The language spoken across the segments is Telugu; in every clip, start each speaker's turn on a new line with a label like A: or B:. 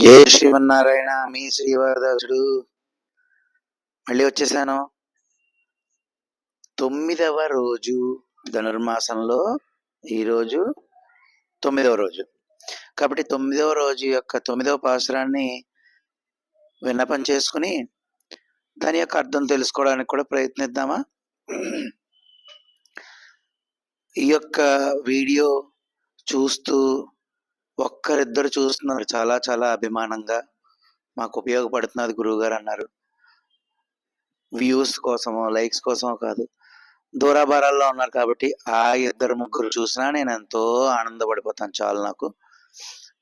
A: జయ శ్రీమన్నారాయణ మీ శ్రీవారదాసుడు మళ్ళీ వచ్చేసాను. తొమ్మిదవ రోజు ధనుర్మాసంలో ఈరోజు తొమ్మిదవ రోజు. కాబట్టి తొమ్మిదవ రోజు యొక్క తొమ్మిదవ పాసురాన్ని విన్నపం చేసుకుని దాని యొక్క అర్థం తెలుసుకోవడానికి కూడా ప్రయత్నిద్దామా? ఈ యొక్క వీడియో చూస్తూ ఒక్కరిద్దరు చూస్తున్నారు. చాలా చాలా అభిమానంగా. మాకు ఉపయోగపడుతున్నది గురువుగారు అన్నారు. వ్యూస్ కోసమో లైక్స్ కోసమో కాదు. దూరాభారాల్లో ఉన్నారు కాబట్టి ఆ ఇద్దరు ముగ్గురు చూసినా నేను ఎంతో ఆనందపడిపోతాను చాలు నాకు.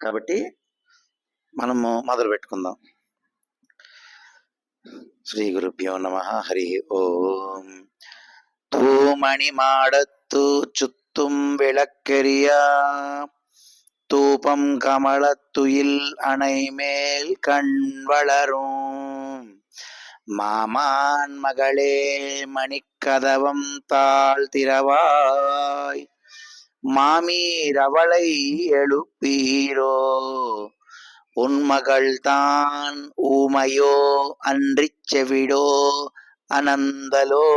A: కాబట్టి మనము మొదలు పెట్టుకుందాం. శ్రీ గురుభ్యో నమ. హరి ఓం. ధూమణి మాడత్తు చుత్తుం വിളക്കരിയ தூபம் கமலத்துயில் அணைமேல் கண் வளரும். மாமான் மகளே மணிக்கதவம் தாழ் திரவாய் மாமீரவளை எழுப்பீரோ? உன்மகள் தான் ஊமையோ அன்றிச் செவிடோ அனந்தலோ?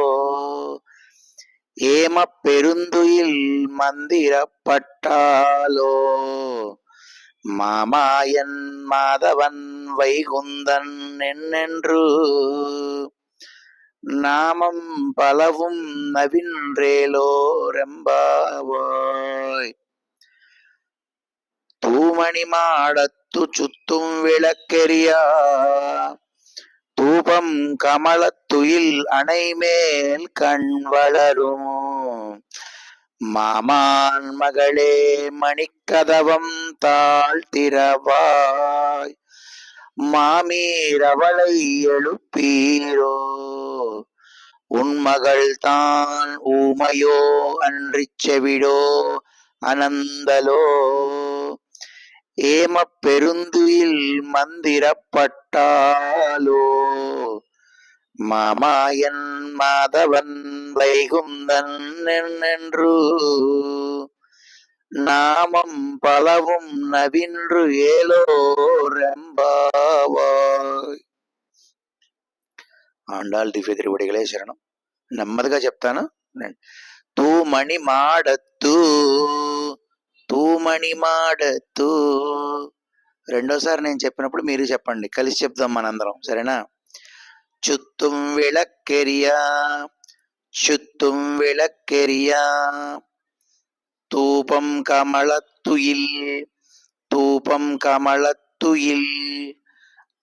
A: ஏம பெருந்துயில் மந்திரப்பட்டாலோ? மாமாயன் மாதவன் வைகுந்தன் என்னென்று? நாமம் பலவும் நவின்றேலோ ரெம்பாவாய். தூமணி மாடத்து சுத்தும் விளக்கெரியா? தூபம் கமலத்துயில் அணைமேல் கண் வளரும். மாமான் மகளே மணிக்கதவம் தாழ்த்திரவாய். மாமீரவளை எழுப்பீரோ? உன்மகள் தான் ஊமையோ அன்றிச் செவிடோ அனந்தலோ? ஏம பெருந்துயில் மந்திரப்பட்டாலோ மாமாயன் மாதவன் வைகுந்தன் என்று நாமம் பலவும் நவின்று ஏலோ రెంబావాయ్ ఆండాల్ దివ్య తిరువడిగలే శరణం నెమ్మదిగా చెప్తాను తూమణి మాడత్తు తూమణి మాడతూ రెండోసారి నేను చెప్పినప్పుడు మీరు చెప్పండి కలిసి చెప్దాం మనందరం సరేనా చుత్తుం విళక్కెరియా చుత్తుం విళక్కెరియా తూపం கமலத்துயில் తూపం கமலத்துயில்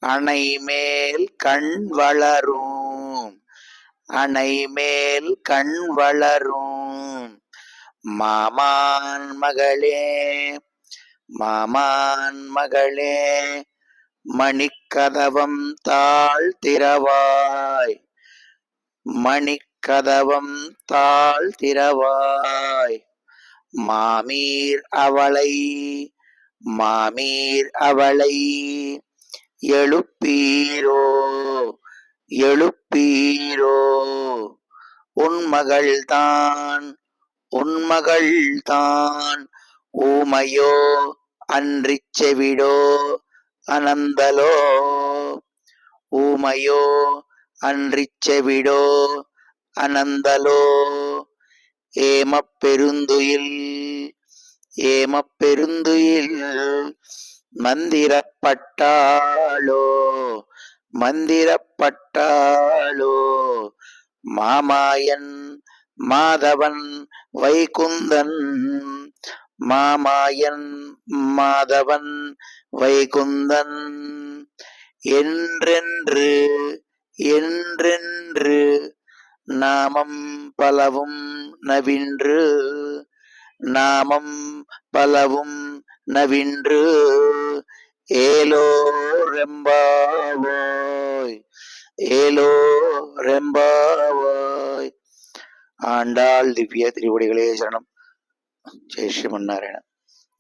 A: அணை மேல் கண் வளரும் அணை மேல் கண் வளரும் மாமான் மகளே மாமான் மகளே மணிக்கதவம் தாழ் திறவாய் மணிக்கதவம் தாழ் திறவாய் மாமீர் அவளை மாமீர் அவளை எழுப்பீரோ எழுப்பீரோ. உன் மகள்தான் உண்மகள் தான். ஊமையோ அன்றி செவிடோ அனந்தலோ. ஊமையோ அன்றி செவிடோ அனந்தலோ. ஏமப்பெருந்துயில் ஏமப்பெருந்துயில் மந்திரப்பட்டாளோ மந்திரப்பட்டாளோ. மாமாயன் மாதவன் வைகுந்தன் மாமாயன் மாதவன் வைகுந்தன். என்றென்று என்றென்று நாமம் பலவும் நவின்று நாமம் பலவும் நவின்று ஏலோ ரெம்பாவோய் ஏலோ ரெம்பாவோய் ఆండాల్ దివ్య త్రివుడిగలే శరణం జై శ్రీమన్నారాయణ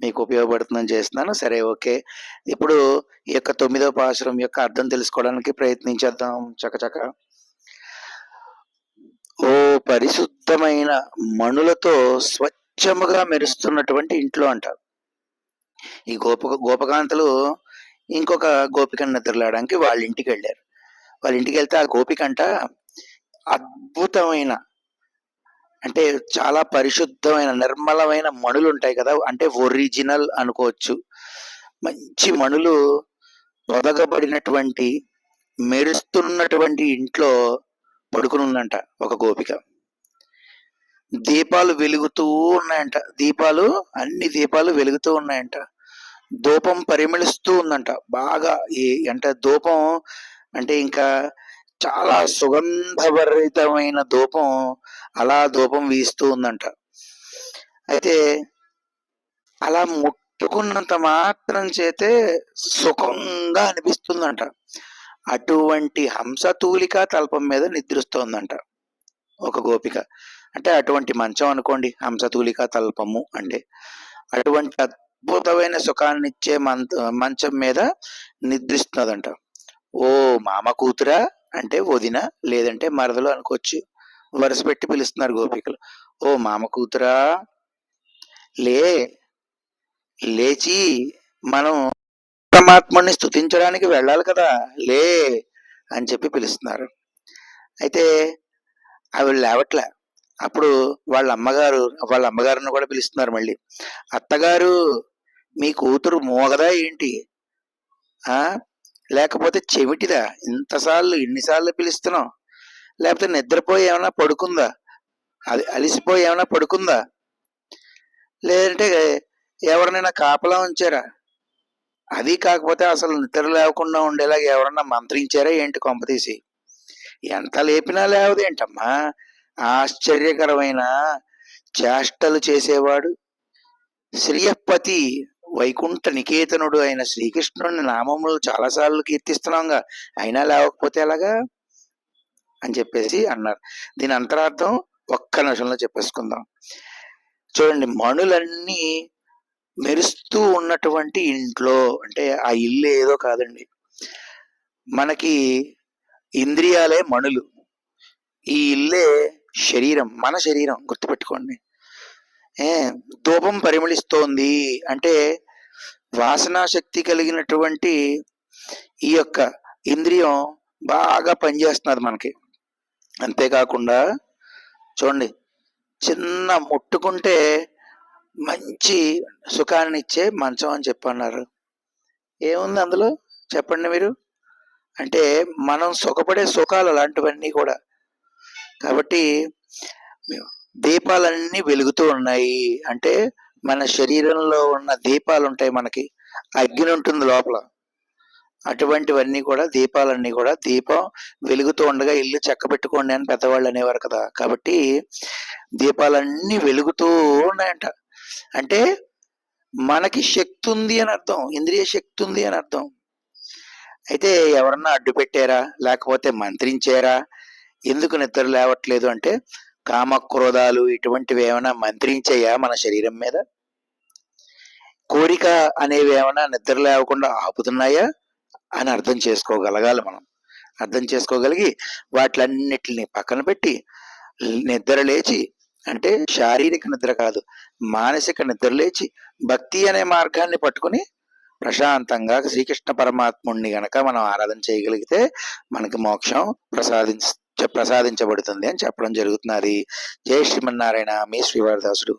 A: మీకు ఉపయోగపడుతుందని చేస్తున్నాను. సరే ఓకే. ఇప్పుడు ఈ యొక్క తొమ్మిదవ పాసురం యొక్క అర్థం తెలుసుకోవడానికి ప్రయత్నించేద్దాం. చకచక ఓ పరిశుద్ధమైన మణులతో స్వచ్ఛముగా మెరుస్తున్నటువంటి ఇంట్లో అంటారు ఈ గోప గోపకాంతలు ఇంకొక గోపికను నిద్రలాడడానికి వాళ్ళ ఇంటికి వెళ్ళారు. వాళ్ళ ఇంటికి వెళ్తే ఆ గోపికంట అద్భుతమైన అంటే చాలా పరిశుద్ధమైన నిర్మలమైన మణులు ఉంటాయి కదా. అంటే ఒరిజినల్ అనుకోవచ్చు. మంచి మణులు పొదగబడినటువంటి మెరుస్తున్నటువంటి ఇంట్లో పడుకుని ఉందంట ఒక గోపిక. దీపాలు వెలుగుతూ ఉన్నాయంట. దీపాలు అన్ని దీపాలు వెలుగుతూ ఉన్నాయంట. ధూపం పరిమళిస్తూ ఉందంట. బాగా ఈ అంటే ధూపం అంటే ఇంకా చాలా సుగంధభరితమైన ధూపం అలా ధూపం వీస్తూ ఉందంట. అయితే అలా ముట్టుకున్నంత మాత్రం చేతే సుఖంగా అనిపిస్తుందంట. అటువంటి హంసతూలిక తల్పం మీద నిద్రిస్తోందంట ఒక గోపిక. అంటే అటువంటి మంచం అనుకోండి హంసతూలిక తల్పము అంటే. అటువంటి అద్భుతమైన సుఖాన్నిచ్చే మంత మంచం మీద నిద్రిస్తున్నదంట. ఓ మామ కూతురా అంటే వదిన లేదంటే మరదలు అనుకోవచ్చు. వరుస పెట్టి పిలుస్తున్నారు గోపికలు. ఓ మామ కూతురా లే లేచి మనం పరమాత్మని స్తుతించడానికి వెళ్ళాలి కదా లే అని చెప్పి పిలుస్తున్నారు. అయితే అవి లేవట్లే. అప్పుడు వాళ్ళ అమ్మగారు వాళ్ళ అమ్మగారిని కూడా పిలుస్తున్నారు మళ్ళీ. అత్తగారు మీ కూతురు మోగదా ఏంటి? లేకపోతే చెవిటిదా ఇంతసార్లు ఇన్నిసార్లు పిలుస్తున్నాం లేకపోతే నిద్రపోయి ఏమైనా పడుకుందా? అది అలిసిపోయి ఏమైనా పడుకుందా? లేదంటే ఎవరినైనా కాపలా ఉంచారా? అది కాకపోతే అసలు నిద్ర లేకుండా ఉండేలాగా ఎవరన్నా మంత్రించారా ఏంటి కొంపతీసి ఎంత లేపినా లేవదేంటమ్మా ఆశ్చర్యకరమైన చేష్టలు చేసేవాడు శ్రీయపతి వైకుంఠ నికేతనుడు అయిన శ్రీకృష్ణుని నామములు చాలాసార్లు కీర్తిస్తున్నాంగా. అయినా లేవకపోతే ఎలాగా? అని చెప్పేసి అన్నారు. దీని అంతరార్థం ఒక్క నిమిషంలో చెప్పేసుకుందాం. చూడండి మణులన్నీ మెరుస్తూ ఉన్నటువంటి ఇంట్లో అంటే ఆ ఇల్లు ఏదో కాదండి. మనకి ఇంద్రియాలే మణులు. ఈ ఇల్లే శరీరం మన శరీరం గుర్తుపెట్టుకోండి. ఏ ధూపం పరిమళిస్తోంది అంటే వాసనా శక్తి కలిగినటువంటి ఈ యొక్క ఇంద్రియం బాగా పనిచేస్తున్నది మనకి. అంతేకాకుండా చూడండి చిన్న ముట్టుకుంటే మంచి సుఖాన్ని ఇచ్చే మంచం అని చెప్పన్నారు. ఏముంది అందులో? చెప్పండి మీరు. అంటే మనం సుఖపడే సుఖాలు అలాంటివన్నీ కూడా. కాబట్టి దీపాలన్నీ వెలుగుతూ ఉన్నాయి. అంటే మన శరీరంలో ఉన్న దీపాలు ఉంటాయి మనకి. అగ్ని ఉంటుంది లోపల. అటువంటివన్నీ కూడా దీపాలన్నీ కూడా దీపం వెలుగుతూ ఉండగా ఇల్లు చెక్క పెట్టుకోండి అని పెద్దవాళ్ళు అనేవారు కదా. కాబట్టి దీపాలన్నీ వెలుగుతూ ఉన్నాయంట. అంటే మనకి శక్తి ఉంది అని అర్థం ఇంద్రియ శక్తి ఉంది అని అర్థం. అయితే ఎవరన్నా అడ్డు పెట్టారా? లేకపోతే మంత్రించారా? ఎందుకు నిద్ర లేవట్లేదు అంటే కామక్రోధాలు ఇటువంటివి ఏమైనా మంత్రించాయా మన శరీరం మీద? కోరిక అనేవి ఏమైనా నిద్ర లేవకుండా ఆపుతున్నాయా? అని అర్థం చేసుకోగలగాలి మనం. అర్థం చేసుకోగలిగి వాటిలన్నిటిని పక్కన పెట్టి నిద్ర లేచి అంటే శారీరక నిద్ర కాదు మానసిక నిద్ర లేచి భక్తి అనే మార్గాన్ని పట్టుకుని ప్రశాంతంగా శ్రీకృష్ణ పరమాత్ముడిని గనక మనం ఆరాధన చేయగలిగితే మనకి మోక్షం ప్రసాదించ ప్రసాదించబడుతుంది అని చెప్పడం జరుగుతున్నది. జయ శ్రీమన్నారాయణ మీ శ్రీవారదాసుడు